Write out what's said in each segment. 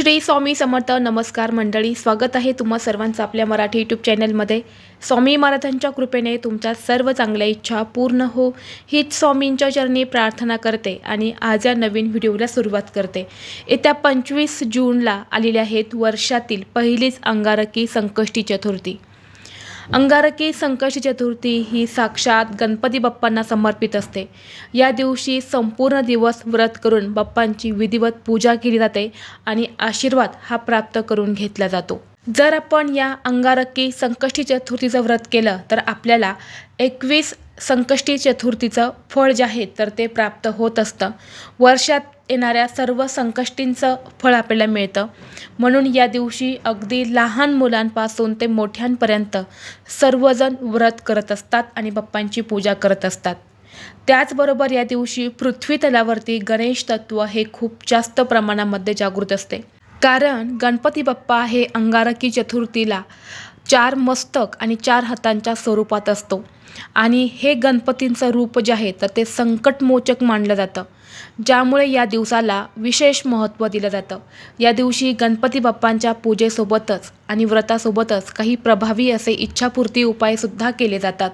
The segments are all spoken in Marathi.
श्री स्वामी समर्थ नमस्कार मंडळी स्वागत आहे तुम्हा सर्वांचं आपल्या मराठी यूट्यूब चॅनलमध्ये स्वामी महाराजांच्या कृपेने तुमच्या सर्व चांगल्या इच्छा पूर्ण हो. हीच स्वामींच्या चरणी प्रार्थना करते आणि आज या नवीन व्हिडिओला सुरुवात करते. येत्या पंचवीस जूनला आलेल्या आहेत वर्षातील पहिलीच अंगारकी संकष्टी चतुर्थी. अंगारकी संकष्टी चतुर्थी ही साक्षात गणपती बाप्पांना समर्पित असते. या दिवशी संपूर्ण दिवस व्रत करून बाप्पांची विधिवत पूजा केली जाते आणि आशीर्वाद हा प्राप्त करून घेतला जातो. जर आपण या अंगारकी संकष्टी चतुर्थीचं व्रत केलं तर आपल्याला एकवीस संकष्टी चतुर्थीचं फळ जे आहे तर ते प्राप्त होत असतं. वर्षात येणाऱ्या सर्व संकष्टींचं फळ आपल्याला मिळतं. म्हणून या दिवशी अगदी लहान मुलांपासून ते मोठ्यांपर्यंत सर्वजण व्रत करत असतात आणि बाप्पांची पूजा करत असतात. त्याचबरोबर या दिवशी पृथ्वी तलावरती गणेश तत्व हे खूप जास्त प्रमाणामध्ये जागृत असते. कारण गणपती बाप्पा हे अंगारकी चतुर्थीला चार मस्तक आणि चार हातांच्या स्वरूपात असतो. आणि हे गणपतींचं रूप जे आहे तर ते संकटमोचक मानलं जातं. ज्यामुळे या दिवसाला विशेष महत्त्व दिलं जातं. या दिवशी गणपती बाप्पांच्या पूजेसोबतच आणि व्रतासोबतच काही प्रभावी असे इच्छापूर्ती उपायसुद्धा केले जातात.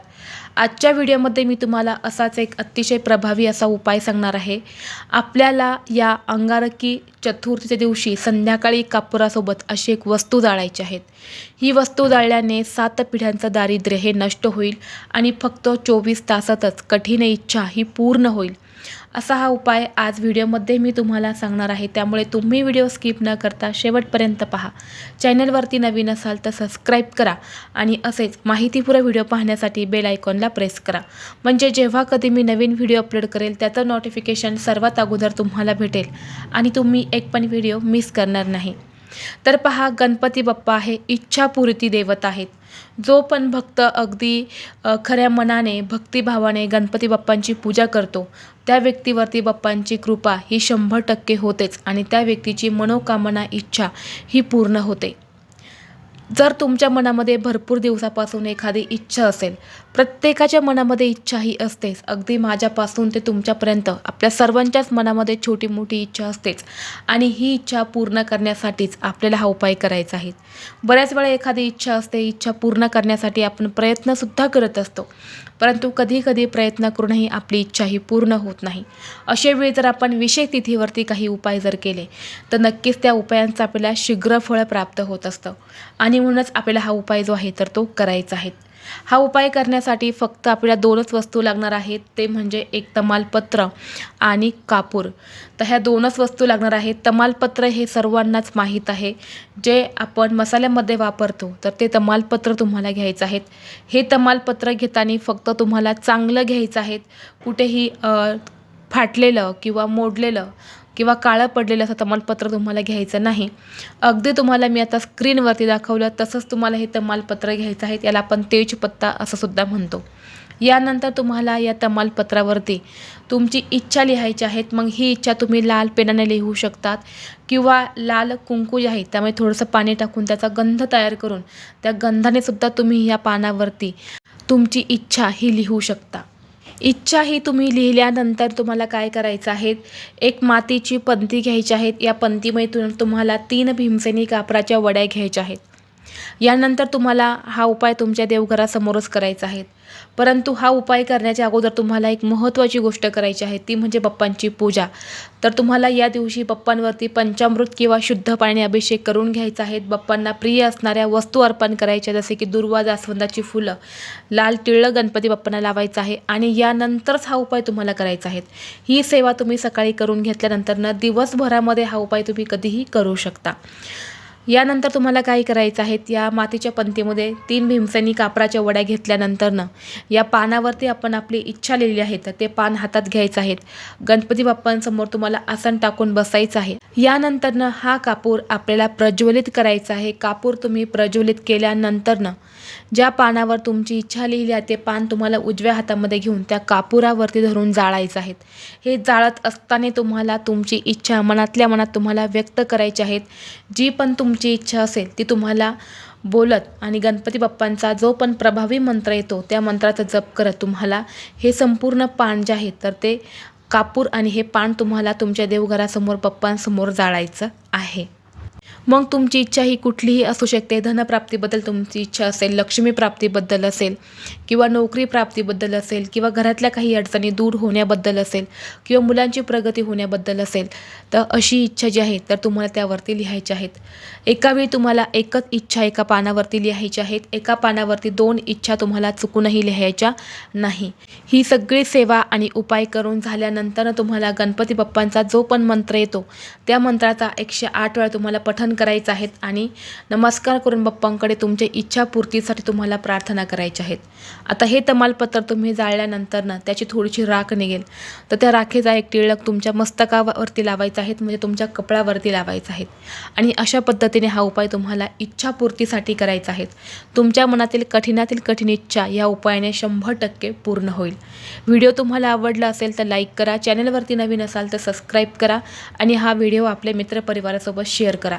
आजच्या व्हिडिओमध्ये मी तुम्हाला असाच एक अतिशय प्रभावी असा उपाय सांगणार आहे. आपल्याला या अंगारकी चतुर्थीच्या दिवशी संध्याकाळी कापुरासोबत अशी एक वस्तू जाळायची आहेत ही वस्तू जाळल्याने सात पिढ्यांचं दारिद्र्य हे नष्ट होईल आणि फक्त चोवीस तासातच कठीण इच्छा ही पूर्ण होईल. असा हा उपाय आज व्हिडिओमध्ये मी तुम्हाला सांगणार आहे. त्यामुळे तुम्ही व्हिडिओ स्किप न करता शेवटपर्यंत पहा. चॅनलवरती नवीन असाल तर सबस्क्राईब करा आणि असेच माहितीपूर्ण व्हिडिओ पाहण्यासाठी बेल आयकॉनला प्रेस करा. म्हणजे जेव्हा कधी मी नवीन व्हिडिओ अपलोड करेल त्याचं नोटिफिकेशन सर्वात अगोदर तुम्हाला भेटेल आणि तुम्ही एक पण व्हिडिओ मिस करणार नाही. तर पहा गणपती बाप्पा हे इच्छापूर्ती देवत आहेत. जो पण भक्त अगदी खऱ्या मनाने भक्तिभावाने गणपती बाप्पांची पूजा करतो त्या व्यक्तीवरती बाप्पांची कृपा ही शंभर टक्के होतेच आणि त्या व्यक्तीची मनोकामना इच्छा ही पूर्ण होते. जर तुमच्या मनामध्ये भरपूर दिवसापासून एखादी इच्छा असेल प्रत्येकाच्या मनामध्ये इच्छा ही असतेच. अगदी माझ्यापासून ते तुमच्यापर्यंत आपल्या सर्वांच्याच मनामध्ये छोटी मोठी इच्छा असतेच. आणि ही इच्छा पूर्ण करण्यासाठीच आपल्याला हा उपाय करायचा आहे. बऱ्याच वेळा एखादी इच्छा असते इच्छा पूर्ण करण्यासाठी आपण प्रयत्नसुद्धा करत असतो. परंतु कधी कधी प्रयत्न करूनही आपली इच्छा ही पूर्ण होत नाही. अशा वेळी जर आपण विशेष तिथीवरती काही उपाय जर केले तर नक्कीच त्या उपायांचं आपल्याला शीघ्र फळ प्राप्त होत असतं. आणि म्हणूनच आपल्याला हा उपाय जो आहे तर तो करायचा आहे. हा उपाय करण्यासाठी फक्त आपल्याला दोनच वस्तू लागणार आहेत. ते म्हणजे एक तमालपत्र आणि कापूर. तर ह्या दोनच वस्तू लागणार आहेत. तमालपत्र हे सर्वांनाच माहीत आहे. जे आपण मसाल्यामध्ये वापरतो तर ते तमालपत्र तुम्हाला घ्यायचं आहेत. हे तमालपत्र घेताना फक्त तुम्हाला चांगलं घ्यायचं आहेत. कुठेही फाटलेलं किंवा मोडलेलं किंवा काळं पडलेलं असं तमालपत्र तुम्हाला घ्यायचं नाही. अगदी तुम्हाला मी आता स्क्रीनवरती दाखवलं तसंच तुम्हाला हे तमालपत्र घ्यायचं आहे याला आपण तेजपत्ता असं सुद्धा म्हणतो. यानंतर तुम्हाला या तमालपत्रावरती तुमची इच्छा लिहायची आहेत मग ही इच्छा तुम्ही लाल पेनाने लिहू शकतात किंवा लाल कुंकू जे आहे त्यामुळे थोडंसं पाणी टाकून त्याचा गंध तयार करून त्या गंधाने सुद्धा तुम्ही या पानावरती तुमची इच्छा ही लिहू शकता. इच्छा ही तुम्ही लिहिल्यानंतर तुम्हाला काय करायचं आहे? एक मातीची पंती घ्यायची आहेत या पंतीमध्ये तुम्हाला तीन भीमसेनी कापराच्या वड्या घ्यायच्या आहेत. यानंतर तुम्हाला हा उपाय तुमच्या देवघरासमोरच करायचा आहे. परंतु हा उपाय करण्याच्या अगोदर तुम्हाला एक महत्त्वाची गोष्ट करायची आहे ती म्हणजे बाप्पांची पूजा. तर तुम्हाला या दिवशी बाप्पांवरती पंचामृत किंवा शुद्ध पाणी अभिषेक करून घ्यायचा आहे. बाप्पांना प्रिय असणाऱ्या वस्तू अर्पण करायच्या जसे की दुर्वा जास्वंदाची फुलं लाल टिळं गणपती बाप्पांना लावायचं आहे आणि यानंतरच हा उपाय तुम्हाला करायचा आहे. ही सेवा तुम्ही सकाळी करून घेतल्यानंतर दिवसभरामध्ये हा उपाय तुम्ही कधीही करू शकता. यानंतर तुम्हाला काय करायचं आहे? या मातीच्या पंतीमध्ये तीन भीमसेनी कापराच्या वड्या घेतल्यानंतरनं या पानावरती आपण आपली इच्छा लिहिली आहे तर ते पान हातात घ्यायचं आहेत गणपती बाप्पांसमोर तुम्हाला आसन टाकून बसायचं आहे. यानंतरनं हा कापूर आपल्याला प्रज्वलित करायचा आहे. कापूर तुम्ही प्रज्वलित केल्यानंतरनं ज्या पानावर तुमची इच्छा लिहिली आहे ते पान तुम्हाला उजव्या हातामध्ये घेऊन त्या कापुरावरती धरून जाळायचं आहेत. हे जाळत असताना तुम्हाला तुमची इच्छा मनातल्या मनात तुम्हाला व्यक्त करायची आहेत. जी पण तुमची इच्छा असेल ती तुम्हाला बोलत आणि गणपती बाप्पांचा जो पण प्रभावी मंत्र येतो त्या मंत्राचा जप करत तुम्हाला हे संपूर्ण पान जे आहे तर ते कापूर आणि हे पान तुम्हाला तुमच्या देवघरासमोर पप्पांसमोर जाळायचं आहे. मग तुमची इच्छा ही कुठलीही असू शकते. धनप्राप्तीबद्दल तुमची इच्छा असेल लक्ष्मी प्राप्तीबद्दल असेल किंवा नोकरी प्राप्तीबद्दल असेल किंवा घरातल्या काही अडचणी दूर होण्याबद्दल असेल किंवा मुलांची प्रगती होण्याबद्दल असेल तर अशी इच्छा जी आहे तर तुम्हाला त्यावरती लिहायची आहेत. एकावेळी तुम्हाला एकच इच्छा एका पानावरती लिहायची आहेत. एका पानावरती दोन इच्छा तुम्हाला चुकूनही लिहायच्या नाही. ही सगळी सेवा आणि उपाय करून झाल्यानंतर तुम्हाला गणपती बाप्पांचा जो पण मंत्र येतो त्या मंत्राचा एकशे आठ वेळा तुम्हाला पठण करायचं आहेत आणि नमस्कार करून बाप्पांकडे तुमच्या इच्छापूर्तीसाठी तुम्हाला प्रार्थना करायच्या आहेत. आता हे तमालपत्र तुम्ही जाळल्यानंतर ना त्याची थोडीशी राख निघेल. तर त्या राखेचा एक टिळक तुमच्या मस्तकावरती लावायचा आहेत म्हणजे तुमच्या कपड्यावरती लावायचा आहेत आणि अशा पद्धतीने हा उपाय तुम्हाला इच्छापूर्तीसाठी करायचा आहे. तुमच्या मनातील कठीणातील कठीण इच्छा या उपायाने शंभर टक्के पूर्ण होईल. व्हिडिओ तुम्हाला आवडला असेल तर लाईक करा चॅनलवरती नवीन असाल तर सबस्क्राईब करा आणि हा व्हिडिओ आपल्या मित्रपरिवारासोबत शेअर करा.